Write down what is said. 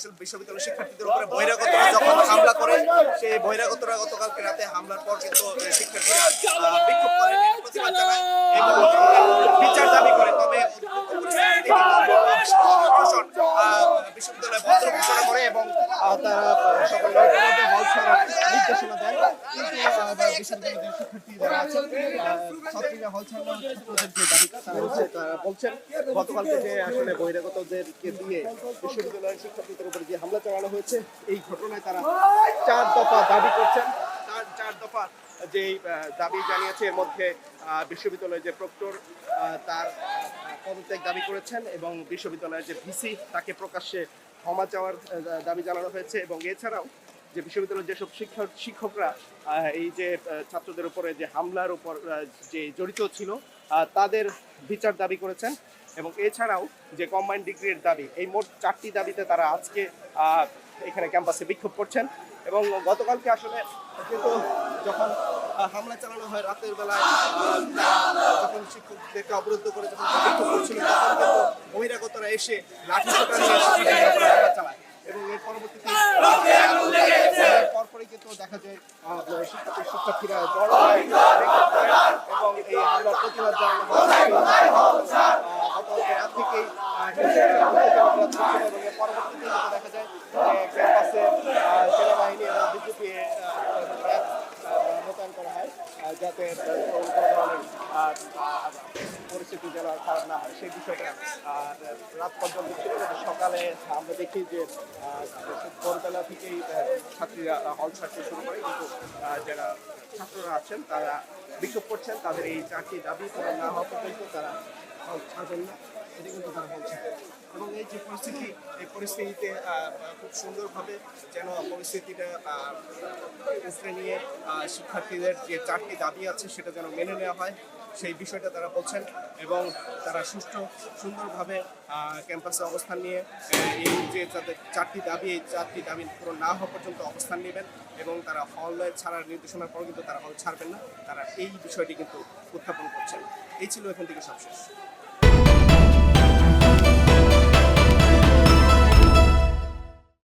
আসলে বিশ্ববিদ্যালয়ের শিক্ষার্থীদের উপরে বহিরাগতরা যখন হামলা করে, সেই বহিরাগতরা গতকালকে রাতে হামলার পর কিন্তু শিক্ষার্থীরা আহ, বিক্ষোভ করে প্রতিবাদ জানায় এবং বিচার দাবি করে তবে পরিস্থিতি কিন্তু প্রশাসন আহ, বিশ্ববিদ্যালয় বন্ধ ঘোষণা করে এবং আহ, তারা সকল মধ্যে হল ছাড়ার নির্দেশনা দেন কিন্তু আহ, বিশ্ববিদ্যালয়ের যে শিক্ষার্থী যারা আছেন আহ, ছাত্রীরা হল ছাড়ানোর ছাত্রদের যে দাবিটা তারা হচ্ছে বলছেন গতকালকে যে আসলে বহিরাগতদেরকে দিয়ে বিশ্ববিদ্যালয়ের শিক্ষার্থীদের উপর যে হামলা চালানো হয়েছে এই ঘটনায় তারা চার দফা দাবি করছেন। তার চার দফা যে দাবি জানিয়েছে এর মধ্যে আহ, বিশ্ববিদ্যালয়ের যে প্রক্টর তার পদত্যাগ দাবি করেছেন এবং বিশ্ববিদ্যালয়ের যে ভিসি তাকে প্রকাশ্যে ক্ষমা চাওয়ার দাবি জানানো হয়েছে। এবং এছাড়াও যে বিশ্ববিদ্যালয়ের যেসব শিক্ষক শিক্ষকরা এই যে ছাত্রদের উপরে যে হামলার উপর যে জড়িত ছিল তাদের বিচার দাবি করেছেন এবং এছাড়াও যে কম্বাইন ডিগ্রির দাবি, এই মোট চারটি দাবিতে তারা আজকে এখানে ক্যাম্পাসে বিক্ষোভ করছেন এবং গতকালকে আসলে কিন্তু যখন হামলা চালানো হয় রাতের বেলায় যখন শিক্ষকদেরকে অবরুদ্ধ করে যখন বিক্ষোভ করছিল, তখন কিন্তু বহিরাগতরা এসে লাঠি সোটা নিয়ে শিক্ষকদের উপরে হামলা চালায় এবং এর পরবর্তীতে আহ, পরপরই কিন্তু দেখা যায় আহ, শিক্ষার্থী শিক্ষার্থীরা এবং এই হামলার প্রতিবাদ রাত দেখা যায় ক্যাম্পাসে সেনাবাহিনী এবং বিজেপি মোতায়েন করা হয়। যাতে পরিস্থিতি যেন খারাপ না হয়, সেই বিষয়টা রাত পর্যন্ত ছিল সকালে আমরা দেখি যে ভোরবেলা থেকেই ছাত্রীরা হল ছাড়তে শুরু করে, কিন্তু যারা ছাত্ররা আছেন, তারা বিক্ষোভ করছেন, তাদের এই চাকরি দাবি না হওয়া পর্যন্ত তারা হল ছাড়বেন না। এটা কিন্তু তারা বলছেন। যে পরিস্থিতি, এই পরিস্থিতিতে খুব সুন্দরভাবে যেন পরিস্থিতিটা উপরে নিয়ে শিক্ষার্থীদের যে চারটি দাবি আছে সেটা যেন মেনে নেওয়া হয়, সেই বিষয়টা তারা বলছেন এবং তারা সুষ্ঠু, সুন্দরভাবে ক্যাম্পাসে অবস্থান নিয়ে এই যে তাদের চারটি দাবি, এই চারটি দাবি পূরণ না হওয়া পর্যন্ত অবস্থান নেবেন এবং তারা হল ছাড়ার নির্দেশনার পর কিন্তু তারা হল ছাড়বেন না, তারা এই বিষয়টি কিন্তু উত্থাপন করছেন। এই ছিল এখান থেকে সবশেষ।